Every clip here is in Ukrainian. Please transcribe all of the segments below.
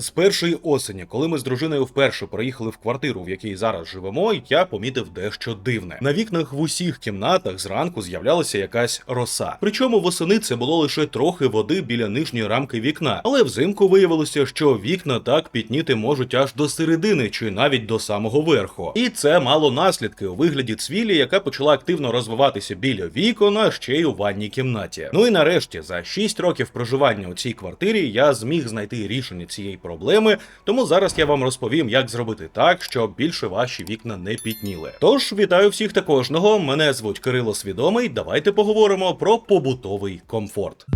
З першої осені, коли ми з дружиною вперше переїхали в квартиру, в якій зараз живемо, я помітив дещо дивне. На вікнах в усіх кімнатах зранку з'являлася якась роса. Причому восени це було лише трохи води біля нижньої рамки вікна, але взимку виявилося, що вікна так пітніти можуть аж до середини чи навіть до самого верху. І це мало наслідки у вигляді цвілі, яка почала активно розвиватися біля вікон, а ще й у ванній кімнаті. Ну і нарешті, за 6 років проживання у цій квартирі, я зміг знайти рішення цієї проблеми. Тому зараз я вам розповім, як зробити так, щоб більше ваші вікна не пітніли. Тож вітаю всіх та кожного. Мене звуть Кирило Свідомий. Давайте поговоримо про побутовий комфорт.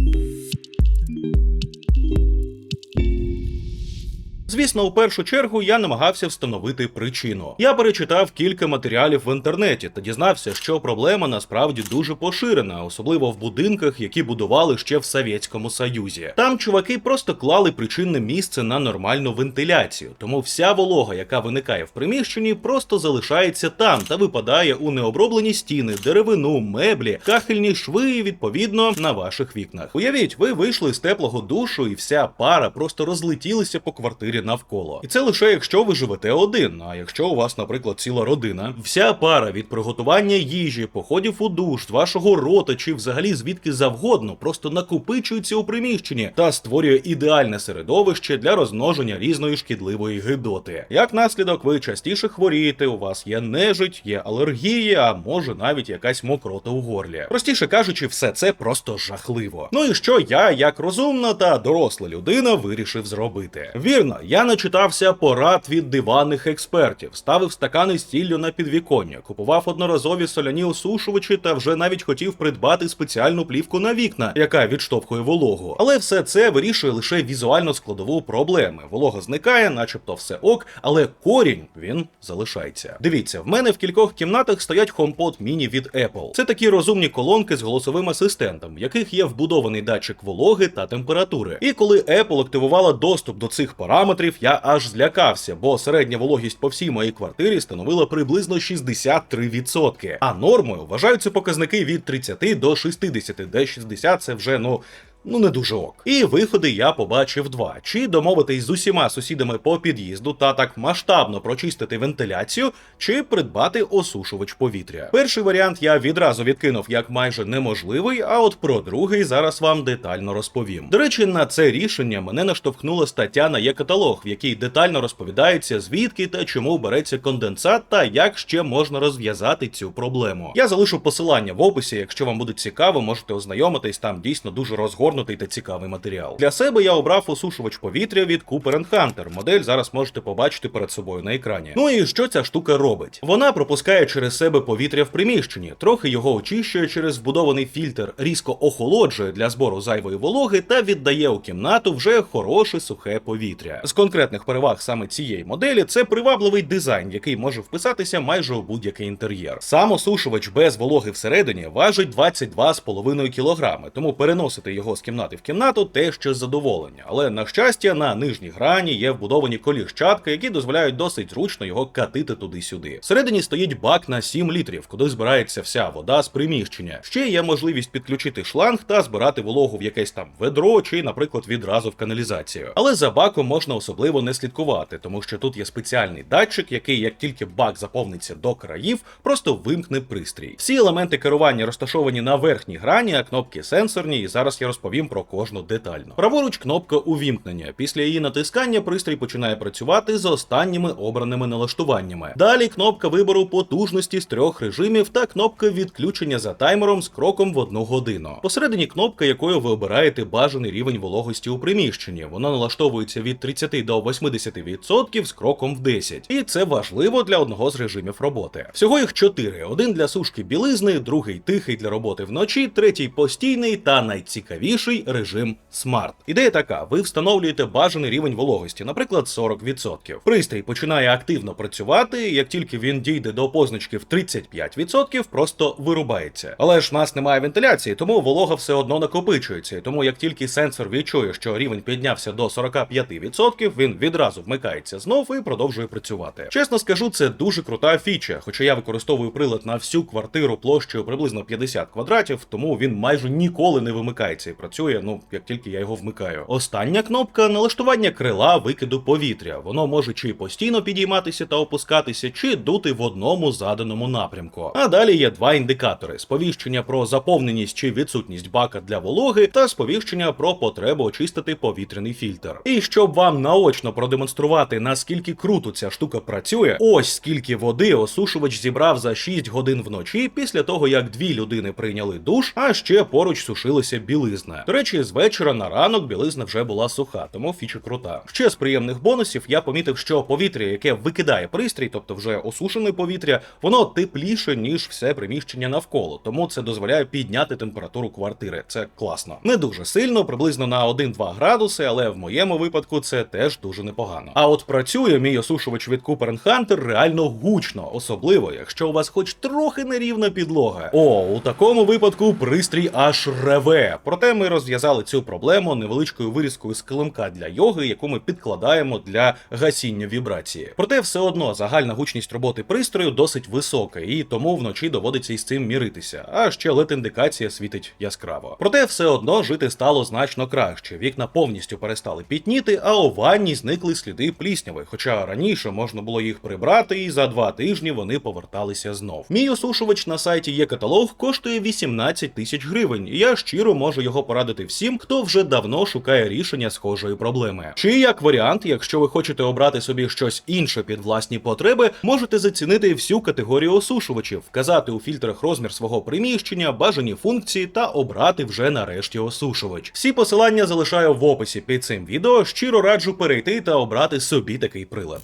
Звісно, у першу чергу я намагався встановити причину. Я перечитав кілька матеріалів в інтернеті та дізнався, що проблема насправді дуже поширена, особливо в будинках, які будували ще в Совєтському Союзі. Там чуваки просто клали причинне місце на нормальну вентиляцію, тому вся волога, яка виникає в приміщенні, просто залишається там та випадає у необроблені стіни, деревину, меблі, кахельні шви, і, відповідно на ваших вікнах. Уявіть, ви вийшли з теплого душу, і вся пара просто розлетілася по квартирі навколо. І це лише якщо ви живете один. А якщо у вас, наприклад, ціла родина, вся пара від приготування їжі, походів у душ, вашого рота чи взагалі звідки завгодно, просто накопичується у приміщенні та створює ідеальне середовище для розмноження різної шкідливої гидоти. Як наслідок, ви частіше хворієте, у вас є нежить, є алергії, а може навіть якась мокрота у горлі. Простіше кажучи, все це просто жахливо. Ну і що я, як розумна та доросла людина, вирішив зробити? Вірно, я начитався порад від диванних експертів, ставив стакани з сіллю на підвіконня, купував одноразові соляні осушувачі та вже навіть хотів придбати спеціальну плівку на вікна, яка відштовхує вологу. Але все це вирішує лише візуально складову проблеми. Волога зникає, начебто все ок, але корінь він залишається. Дивіться, в мене в кількох кімнатах стоять HomePod Mini від Apple. Це такі розумні колонки з голосовим асистентом, в яких є вбудований датчик вологи та температури. І коли Apple активувала доступ до цих параметрів, я аж злякався, бо середня вологість по всій моїй квартирі становила приблизно 63%. А нормою вважаються показники від 30 до 60, де 60 це вже ну. Ну, не дуже ок. І виходи я побачив два: чи домовитись з усіма сусідами по під'їзду та так масштабно прочистити вентиляцію, чи придбати осушувач повітря. Перший варіант я відразу відкинув як майже неможливий, а от про другий зараз вам детально розповім. До речі, на це рішення мене наштовхнула стаття на є-каталог, в якій детально розповідається, звідки та чому береться конденсат та як ще можна розв'язати цю проблему. Я залишу посилання в описі, якщо вам буде цікаво, можете ознайомитись, там дійсно дуже розгорнутий та цікавий матеріал. Для себе я обрав осушувач повітря від Cooper Hunter. Модель зараз можете побачити перед собою на екрані. Ну і що ця штука робить? Вона пропускає через себе повітря в приміщенні, трохи його очищує через вбудований фільтр, різко охолоджує для збору зайвої вологи та віддає у кімнату вже хороше сухе повітря. З конкретних переваг саме цієї моделі це привабливий дизайн, який може вписатися майже у будь-який інтер'єр. Сам осушувач без вологи всередині важить 22,5 кг, тому переносити його з кімнати в кімнату те ще задоволення. Але на щастя, на нижній грані є вбудовані коліщатки, які дозволяють досить зручно його катити туди-сюди. Всередині стоїть бак на 7 літрів, куди збирається вся вода з приміщення. Ще є можливість підключити шланг та збирати вологу в якесь там ведро чи, наприклад, відразу в каналізацію. Але за баком можна особливо не слідкувати, тому що тут є спеціальний датчик, який, як тільки бак заповниться до країв, просто вимкне пристрій. Всі елементи керування розташовані на верхній грані, а кнопки сенсорні, і зараз я розповім про кожну детально. Праворуч кнопка увімкнення. Після її натискання пристрій починає працювати з останніми обраними налаштуваннями. Далі кнопка вибору потужності з трьох режимів та кнопка відключення за таймером з кроком в одну годину. Посередині кнопка, якою ви обираєте бажаний рівень вологості у приміщенні. Вона налаштовується від 30 до 80% з кроком в 10. І це важливо для одного з режимів роботи. Всього їх чотири: один для сушки білизни, другий тихий для роботи вночі, третій постійний та найцікавіший режим Smart. Ідея така: ви встановлюєте бажаний рівень вологості, наприклад, 40%. Пристрій починає активно працювати. Як тільки він дійде до позначки в 35%, просто вирубається. Але ж в нас немає вентиляції, тому волога все одно накопичується. Тому як тільки сенсор відчує, що рівень піднявся до 45%, він відразу вмикається знов і продовжує працювати. Чесно скажу, це дуже крута фіча, хоча я використовую прилад на всю квартиру площею приблизно 50 квадратів, тому він майже ніколи не вимикається і працює працює, ну як тільки я його вмикаю. Остання кнопка налаштування крила викиду повітря. Воно може чи постійно підійматися та опускатися, чи дути в одному заданому напрямку. А далі є два індикатори: сповіщення про заповненість чи відсутність бака для вологи, та сповіщення про потребу очистити повітряний фільтр. І щоб вам наочно продемонструвати, наскільки круто ця штука працює, ось скільки води осушувач зібрав за 6 годин вночі після того, як дві людини прийняли душ, а ще поруч сушилася білизна. До речі, з вечора на ранок білизна вже була суха, тому фіча крута. Ще з приємних бонусів я помітив, що повітря, яке викидає пристрій, тобто вже осушене повітря, воно тепліше ніж все приміщення навколо, тому це дозволяє підняти температуру квартири. Це класно. Не дуже сильно, приблизно на 1-2 градуси, але в моєму випадку це теж дуже непогано. А от працює мій осушувач від Cooper Hunter реально гучно, особливо якщо у вас хоч трохи нерівна підлога. О, у такому випадку пристрій аж реве. Проте ми розв'язали цю проблему невеличкою вирізкою з килимка для йоги, яку ми підкладаємо для гасіння вібрації. Проте все одно загальна гучність роботи пристрою досить висока, і тому вночі доводиться із цим міритися. А ще led індикація світить яскраво. Проте все одно жити стало значно краще. Вікна повністю перестали пітніти, а у ванні зникли сліди плісняви. Хоча раніше можна було їх прибрати, і за два тижні вони поверталися знов. Мій осушувач на сайті є каталог, коштує 18 тисяч гривень, і я щиро можу його порадити всім, хто вже давно шукає рішення схожої проблеми. Чи як варіант, якщо ви хочете обрати собі щось інше під власні потреби, можете зацінити всю категорію осушувачів, вказати у фільтрах розмір свого приміщення, бажані функції та обрати вже нарешті осушувач. Всі посилання залишаю в описі під цим відео. Щиро раджу перейти та обрати собі такий прилад.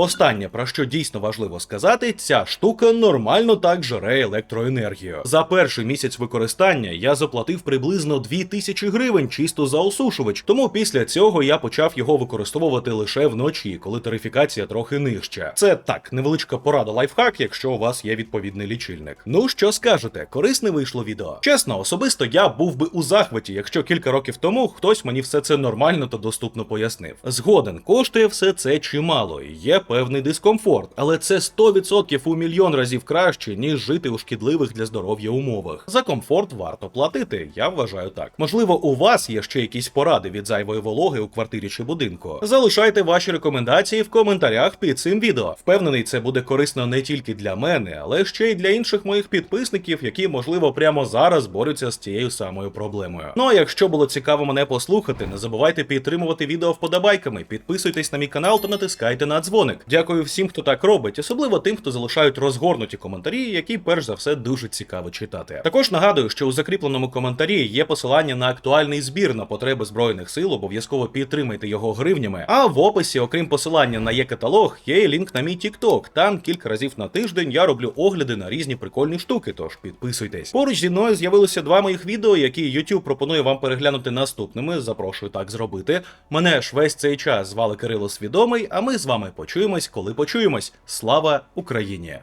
Останнє, про що дійсно важливо сказати, ця штука нормально так жере електроенергію. За перший місяць використання я заплатив приблизно 2000 гривень чисто за осушувач, тому після цього я почав його використовувати лише вночі, коли тарифікація трохи нижча. Це так, невеличка порада лайфхак, якщо у вас є відповідний лічильник. Ну що скажете, корисне вийшло відео. Чесно, особисто я був би у захваті, якщо кілька років тому хтось мені все це нормально та доступно пояснив. Згоден, коштує все це чимало, і є певний дискомфорт, але це 100% у мільйон разів краще, ніж жити у шкідливих для здоров'я умовах. За комфорт варто платити, я вважаю так. Можливо, у вас є ще якісь поради від зайвої вологи у квартирі чи будинку. Залишайте ваші рекомендації в коментарях під цим відео. Впевнений, це буде корисно не тільки для мене, але ще й для інших моїх підписників, які, можливо, прямо зараз борються з цією самою проблемою. Ну а якщо було цікаво мене послухати, не забувайте підтримувати відео вподобайками, підписуйтесь на мій канал та натискайте на дзвоник. Дякую всім, хто так робить, особливо тим, хто залишають розгорнуті коментарі, які перш за все дуже цікаво читати. Також нагадую, що у закріпленому коментарі є посилання на актуальний збір на потреби збройних сил. Обов'язково підтримайте його гривнями. А в описі, окрім посилання на є каталог, є лінк на мій TikTok. Там кілька разів на тиждень я роблю огляди на різні прикольні штуки. Тож підписуйтесь. Поруч зі мною з'явилося два моїх відео, які YouTube пропонує вам переглянути наступними. Запрошую так зробити. Мене ж весь цей час звали Кирило Свідомий, а ми з вами почуємось, коли почуємось. Слава Україні!